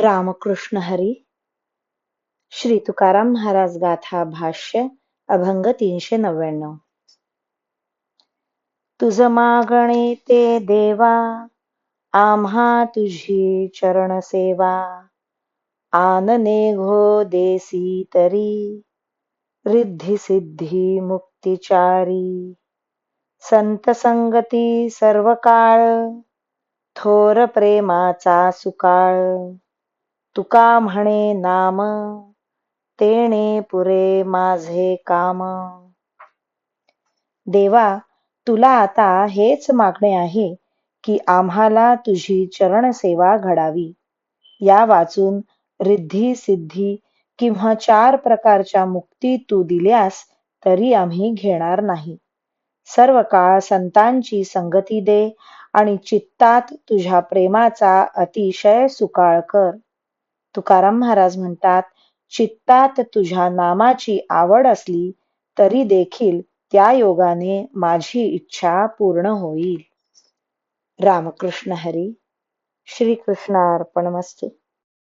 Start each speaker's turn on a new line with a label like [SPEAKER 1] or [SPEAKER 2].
[SPEAKER 1] रामकृष्ण हरी। श्री तुकाराम महाराज गाथा भाष्य अभंग तीनशे नव्याण्णव। तुझ मागणे ते देवा आम्हा तुझी चरण सेवा। आनने घो देसी तरी रिद्धी सिद्धी मुक्तिचारी संत संगती सर्व काळ थोर प्रेमाचा सुकाळ। तुका म्हणे नाम तेणे पुरे माझे काम. देवा तुला आता हेच मागणे आहे की आम्हाला तुझी चरण सेवा घडावी. या वाचून रिद्धी सिद्धी किंवा चार प्रकारच्या मुक्ती तू दिल्यास तरी आम्ही घेणार नाही. सर्व काळ संतांची संगती दे आणि चित्तात तुझ्या प्रेमाचा अतिशय सुकाळ कर. तुकाराम महाराज म्हणतात चित्तात तुझ्या नामाची आवड असली तरी देखील त्या योगाने माझी इच्छा पूर्ण होईल. रामकृष्ण हरी श्रीकृष्णार्पणमस्तू.